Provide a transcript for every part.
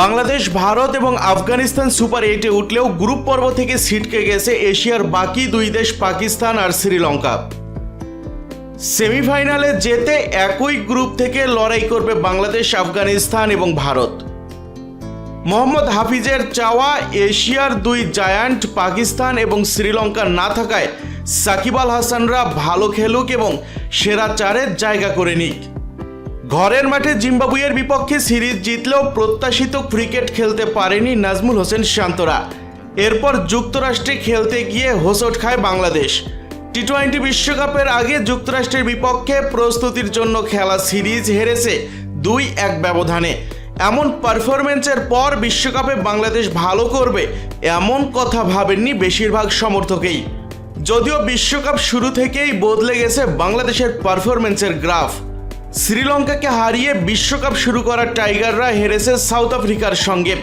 বাংলাদেশ, ভারত এবং আফগানিস্তান সুপার এইটে উঠলেও গ্রুপ পর্ব থেকে ছিটকে গেছে এশিয়ার বাকি দুই দেশ, পাকিস্তান আর শ্রীলঙ্কা। সেমিফাইনালে যেতে একই গ্রুপ থেকে লড়াই করবে বাংলাদেশ, আফগানিস্তান এবং ভারত। মোহাম্মদ হাফিজের চাওয়া এশিয়ার দুই জায়ান্ট, পাকিস্তান এবং শ্রীলঙ্কা না থাকায় সাকিব আল হাসানরা ভালো খেলুক এবং সেরা চারের জায়গা করে নিক। ঘরের মাঠে জিম্বাবুয়ের বিপক্ষে সিরিজ জিতলেও প্রত্যাশিত ক্রিকেট খেলতে পারেনি নাজমুল হোসেন শান্তরা। এরপর যুক্তরাষ্ট্রে খেলতে গিয়ে হোঁচট খায় বাংলাদেশ। টি টোয়েন্টি বিশ্বকাপের আগে যুক্তরাষ্ট্রের বিপক্ষে প্রস্তুতির জন্য খেলা সিরিজ হেরেছে দুই এক ব্যবধানে। এমন পারফরমেন্সের পর বিশ্বকাপে বাংলাদেশ ভালো করবে এমন কথা ভাবেননি বেশিরভাগ সমর্থকেই। যদিও বিশ্বকাপ শুরু থেকেই বদলে গেছে বাংলাদেশের পারফরমেন্সের গ্রাফ। শ্রীলঙ্কাকে হারিয়ে বিশ্বকাপ শুরু করা টাইগাররা হেরেছে সাউথ আফ্রিকার সঙ্গে।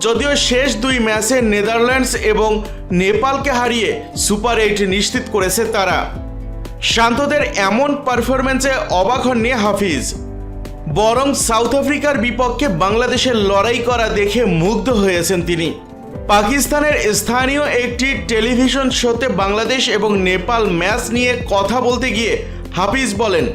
যদিও শেষ দুই ম্যাচে নেদারল্যান্ডস এবং নেপালকে হারিয়ে সুপার এইট নিশ্চিত করেছে তারা। শান্তদের এমন পারফরমেন্সে অবাক হননি হাফিজ। বরং সাউথ আফ্রিকার বিপক্ষে বাংলাদেশের লড়াই করা দেখে মুগ্ধ হয়েছেন তিনি। পাকিস্তানের স্থানীয় একটি টেলিভিশন শোতে বাংলাদেশ এবং নেপাল ম্যাচ নিয়ে কথা বলতে গিয়ে হাফিজ বলেন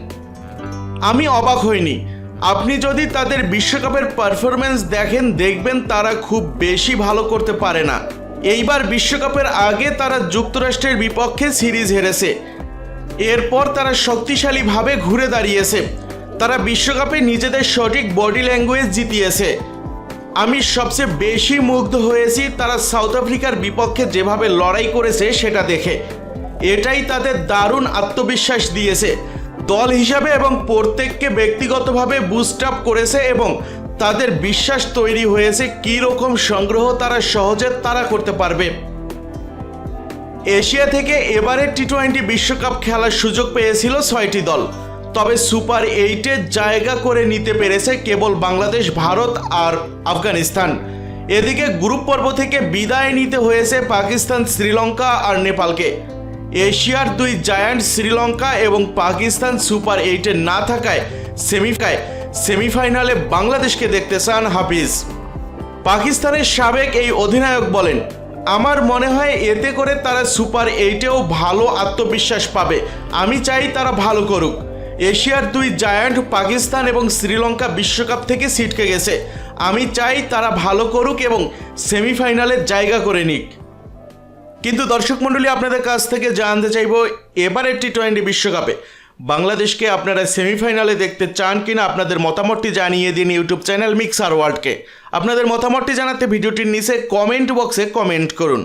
আমি অবাক হইনি। আপনি যদি তাদের বিশ্বকাপের পারফরমেন্স দেখেন, দেখবেন তারা খুব বেশি ভালো করতে পারে না। এইবার বিশ্বকাপের আগে তারা যুক্তরাষ্ট্রের বিপক্ষে সিরিজ হেরেছে। এরপর তারা শক্তিশালীভাবে ঘুরে দাঁড়িয়েছে। তারা বিশ্বকাপে নিজেদের সঠিক বডি ল্যাঙ্গুয়েজ জিতিয়েছে। আমি সবচেয়ে বেশি মুগ্ধ হয়েছি তারা সাউথ আফ্রিকার বিপক্ষে যেভাবে লড়াই করেছে সেটা দেখে। এটাই তাদের দারুণ আত্মবিশ্বাস দিয়েছে। দল হিসাবে এবং প্রত্যেককে ব্যক্তিগতভাবে বুস্ট আপ করেছে এবং তাদের বিশ্বাস তৈরি হয়েছে কী রকম সংগ্রহ তারা সহজে তারা করতে পারবে। এশিয়া থেকে এবারের টি টোয়েন্টি বিশ্বকাপ খেলার সুযোগ পেয়েছিল ছয়টি দল, তবে সুপার এইটে জায়গা করে নিতে পেরেছে কেবল বাংলাদেশ, ভারত আর আফগানিস্তান। এদিকে গ্রুপ পর্ব থেকে বিদায় নিতে হয়েছে পাকিস্তান, শ্রীলঙ্কা আর নেপালকে। এশিয়ার দুই জায়ান্ট শ্রীলঙ্কা এবং পাকিস্তান সুপার এইটে না থাকায় সেমিফায় সেমিফাইনালে বাংলাদেশকে দেখতে চান হাফিজ। পাকিস্তানের সাবেক এই অধিনায়ক বলেন, আমার মনে হয় এতে করে তারা সুপার এইটেও ভালো আত্মবিশ্বাস পাবে। আমি চাই তারা ভালো করুক। এশিয়ার দুই জায়ান্ট পাকিস্তান এবং শ্রীলঙ্কা বিশ্বকাপ থেকে ছিটকে গেছে। আমি চাই তারা ভালো করুক এবং সেমিফাইনালে জায়গা করে নিক। কিন্তু দর্শক মণ্ডলী, আপনাদের কাছ থেকে জানতে চাইব, এবারের টি টোয়েন্টি বিশ্বকাপে বাংলাদেশকে আপনারা সেমিফাইনালে দেখতে চান কিনা, আপনাদের মতামতটি জানিয়ে দিন ইউটিউব চ্যানেল মিক্সার ওয়ার্ল্ডকে আপনাদের মতামতটি জানাতে ভিডিওটির নিচে কমেন্ট বক্সে কমেন্ট করুন।